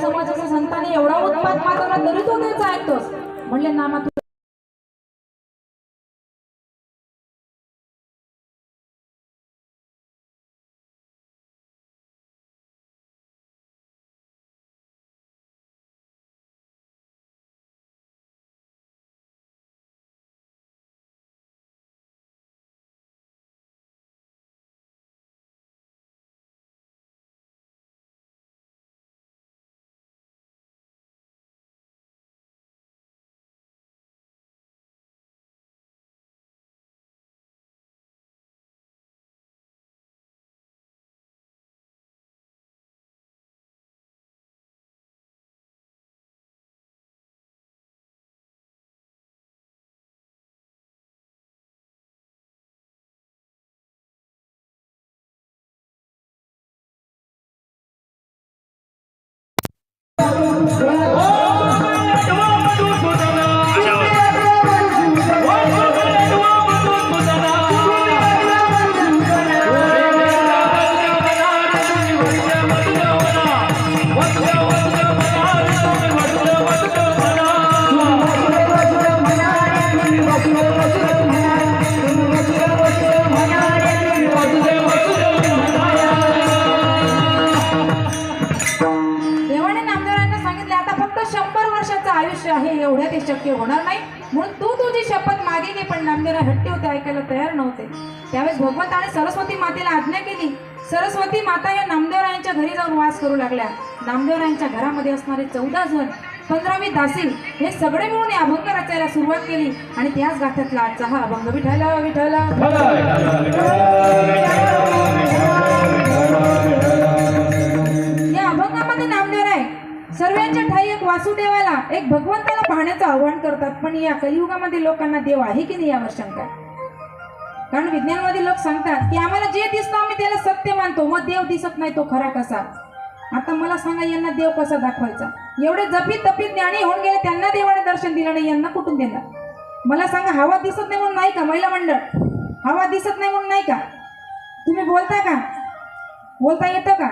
समाजाच्या संतांनी एवढा उत्पाद मात्र करीत होते त्यांचा ऐकतोस. म्हणले नामात देवाने त्यावेळेस भगवंताने सरस्वती मातेला आज्ञा केली. सरस्वती माता या नामदेवरायांच्या घरी जाऊन वास करू लागल्या. नामदेवरायांच्या घरामध्ये असणारे चौदा जण पंधरावी दासी हे सगळे मिळून अभंग रचायला सुरुवात केली. आणि त्याच गाथ्यातला आजचा हा अभंग विठायला विठायला. या अभंगामध्ये नामदेव आहे सर्वांच्या ठाई एक वासुदेवाला एक भगवंताला पाहण्याचं आव्हान करतात. पण या कलियुगामध्ये लोकांना देव आहे की नाही यावर शंका आहे. कारण विज्ञानवादी लोक सांगतात की आम्हाला जे दिसतं आम्ही त्याला सत्य मानतो. मग देव दिसत नाही तो खरा कसा? आता मला सांगा यांना देव कसा दाखवायचा? एवढे जपीत तपीत ज्ञानी होऊन गेले त्यांना देवाने दर्शन दिलं नाही यांना कुठून देणार? मला सांगा हवा दिसत नाही म्हणून नाही का? महिला मंडळ हवा दिसत नाही म्हणून नाही का? तुम्ही बोलता का? बोलता येतं का?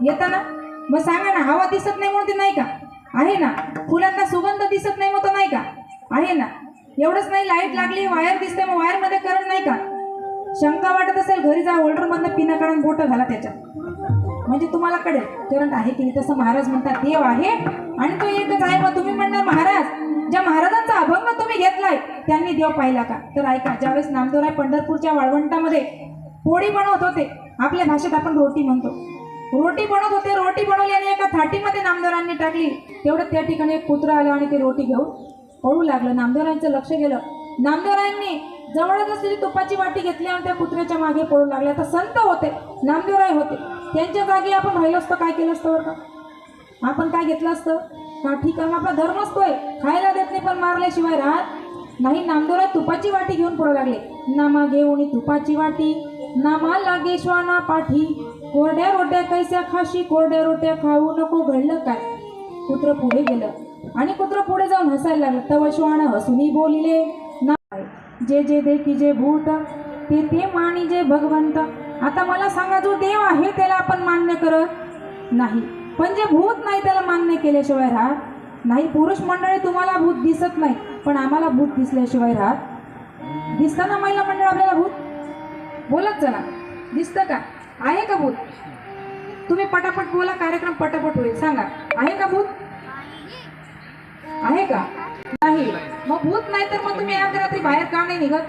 येतं ना? मग सांगा ना हवा दिसत नाही म्हणून ते नाही का? आहे ना? फुलांना सुगंध दिसत नाही म्हणून नाही का? आहे ना? एवढंच नाही लाइट लागली वायर दिसते मग वायरमध्ये करंट नाही का? शंका वाटत असेल घरी जा होल्डरमधनं पिना काढून बोटं घाला त्याच्यात. म्हणजे तुम्हाला कळेल करंट आहे की नाही तसं महाराज म्हणतात देव आहे आणि तो एकच आहे. मग तुम्ही म्हणणार महाराज ज्या महाराजांचा अभंग तुम्ही घेतलाय त्यांनी देव पाहिला का? तर ऐका ज्यावेळेस नामदेवराय पंढरपूरच्या वाळवंटामध्ये पोळी बनवत होते आपल्या भाषेत आपण रोटी म्हणतो. रोटी बनवत होते रोटी बनवली आणि एका थाटीमध्ये नामदेवरांनी टाकली. तेवढं त्या ठिकाणी एक कुत्रा आलं आणि ते रोटी घेऊन पळू लागलं. नामदेवरायांचं लक्ष गेलं. नामदेवरायांनी जवळच असलेली तुपाची वाटी घेतली आणि त्या कुत्र्याच्या मागे पळू लागले आता संत होते. नामदेवराय होते. त्यांच्या जागी आपण राहिलो असतो. काय केलं असतं बरं का? आपण काय घेतलं असतं? का ठीक आहे आपला धर्म असतोय. खायला देत नाही पण मारल्याशिवाय राहत नाही. नामदेवराय तुपाची वाटी घेऊन पळू लागले. नामा घेऊन तुपाची वाटी. नामा लागे श्वाना पाठी. कोरड्या रोट्या कैस्या खाशी. कोरड्या रोट्या खाऊ नको घडलं काय? कुत्र पुढे गेलं. आणि कुत्र पुढे जाऊन हसायला लागलं. तव श्वान हसुनी बोलिले नाही जे जे देखी जे भूत ते ते मानी जे भगवंत. आता मला सांगा जो देव आहे त्याला आपण मान्य करत नाही. पण जे भूत नाही त्याला मान्य केल्याशिवाय राहत नाही. पुरुष मंडळी तुम्हाला भूत दिसत नाही पण आम्हाला भूत दिसल्याशिवाय राहत दिसतं ना महिला मंडळ आपल्याला भूत? बोलत चला. दिसतं का? आहे का भूत? तुम्ही पटापट बोला कार्यक्रम पटापट होईल. सांगा. आहे का भूत? आहे का? नाही. मग भूत नाही तर मग तुम्ही आज रात्री बाहेर का नाही निघत?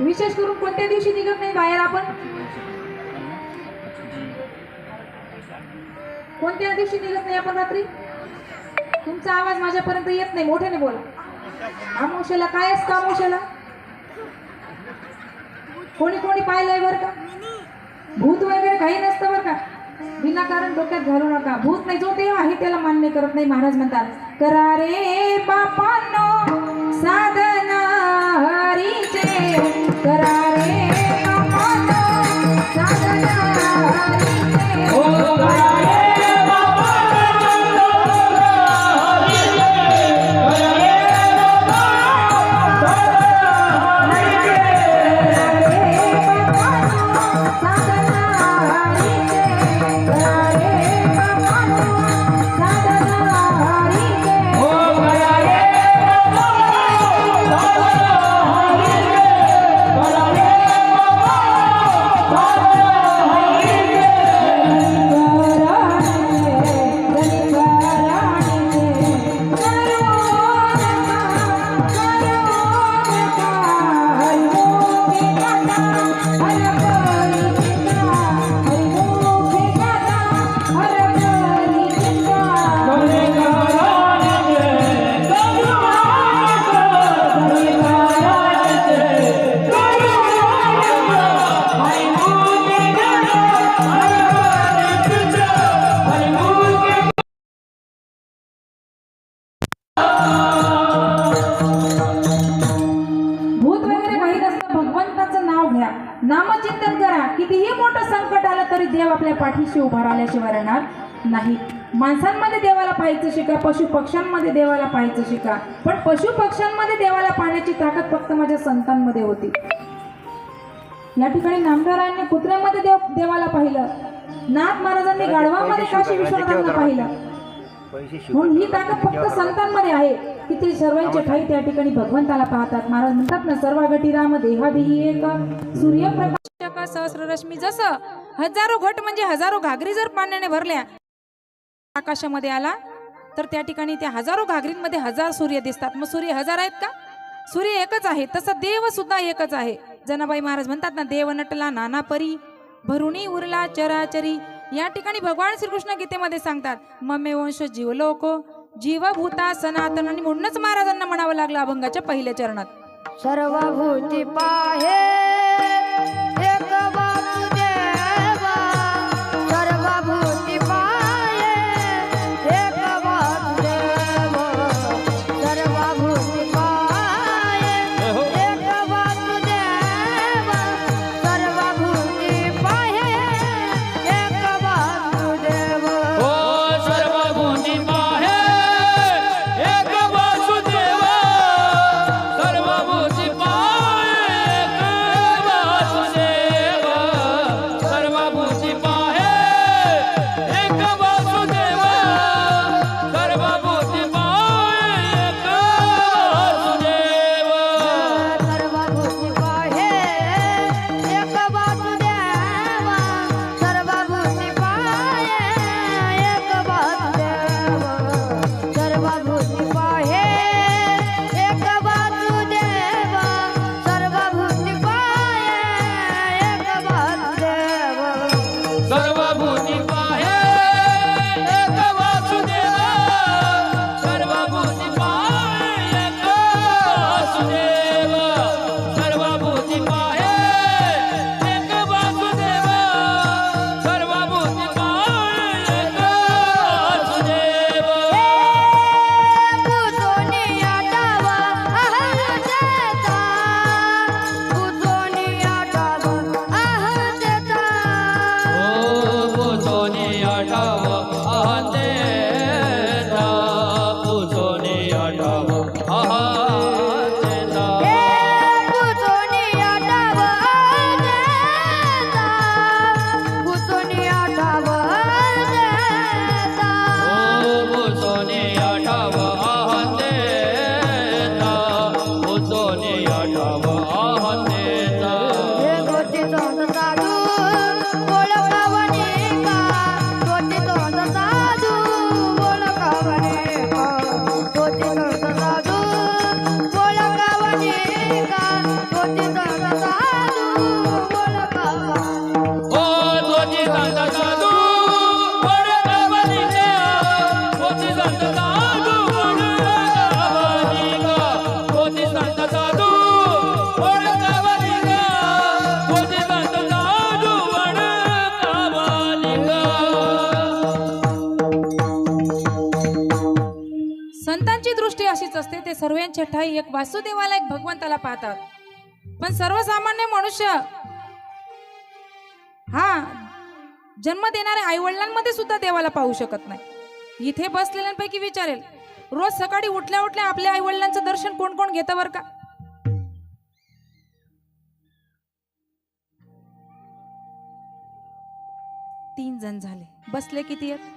विशेष करून कोणत्या दिवशी निघत नाही बाहेर आपण? कोणत्या दिवशी निघत नाही आपण रात्री? तुमचा आवाज माझ्यापर्यंत येत नाही. मोठ्याने बोला. आमोशाला काय असतं आमोशाला कोणी कोणी पाहिलंय बरं का? भूत वगैरे काही नसतं विनाकारण डोक्यात घालू नका. भूत नाही जो देव आहे त्याला मान्य करत नाही महाराज म्हणतात करा रे बापांनो साधना हरीचे करा नामचिंतन करा. कितीही मोठं संकट आलं तरी देव आपल्या पाठीशी उभा राहिल्याशिवाय राहणार नाही. माणसांमध्ये देवाला पाहायचं शिका पशु पक्ष्यांमध्ये देवाला पाहायचं शिका. पण पशु पक्ष्यांमध्ये देवाला पाहण्याची ताकद फक्त माझ्या संतांमध्ये होती. या ठिकाणी नामदारांनी कुत्र्यामध्ये देव देवाला पाहिलं. नाथ महाराजांनी गाढवामध्ये काशी विश्वनाथांना पाहिलं. म्हणून ही ताकद फक्त संतांमध्ये आहे. की ते सर्वांचे ठाई त्या ठिकाणी भगवंताला पाहतात. महाराज म्हणतात ना सर्व गटी राम देहादेही एक सूर्यप्रकाश सहस्ररश्मी? जसं हजारो घट म्हणजे हजारो घागरी जर पाण्याने भरल्या आकाशामध्ये आला तर त्या ठिकाणी त्या हजारो घागरींमध्ये हजार सूर्य दिसतात. मग सूर्य हजार आहेत का? सूर्य एकच आहे. तसं देव सुद्धा एकच आहे. जनाबाई महाराज म्हणतात ना देव नटला नाना परी भरुणी उरला चराचरी. या ठिकाणी भगवान श्रीकृष्ण गीतेमध्ये सांगतात ममे वंश जीवलोक जीवभूता सनातन आणि म्हणूनच महाराजांना म्हणावं लागलं अभंगाच्या पहिल्या चरणात. सर्वभूती पाहे. 咱们不听。सर्वांच्या ठाई एक वासुदेवाला एक भगवंताला पाहतात. पण सर्वसामान्य मनुष्य हा जन्म देणाऱ्या आईवडिलांमध्ये सुद्धा देवाला पाहू शकत नाही. इथे बसलेल्यांपैकी विचारेल रोज सकाळी उठल्या उठल्या आपल्या आईवडिलांचं दर्शन कोण कोण घेतं बरं का? तीन जण झाले. बसले किती आहेत?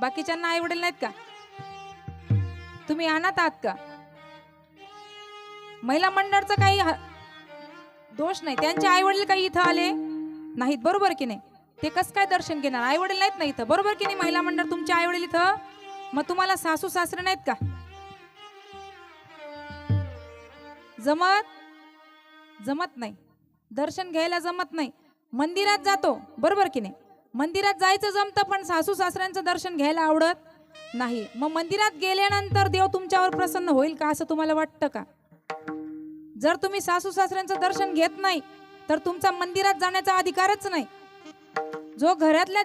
बाकीच्यांना आई वडील नाहीत का? तुम्ही अनाथ आहात का? महिला मंडळचं काही ह- दोष नाही. त्यांचे आई वडील काही इथं आले नाहीत बरोबर की नाही? ते कसं काय दर्शन घेणार? आई वडील नाहीत ना इथं? बरोबर की नाही महिला मंडळ तुमचे आई वडील इथं? मग तुम्हाला सासू सासरे नाहीत का? जमत? जमत नाही. दर्शन घ्यायला जमत नाही. मंदिरात जातो बरोबर की नाही? मंदिरात जायचं जमतं पण सासू सासऱ्यांचं दर्शन घ्यायला आवडत नाही. मग मंदिरात गेल्यानंतर देव तुमच्यावर प्रसन्न होईल का असं तुम्हाला वाटतं का? जर तुम्ही सासू सासऱ्यांचं दर्शन घेत नाही तर तुमचा मंदिरात जाण्याचा अधिकारच नाही. जो घरातल्या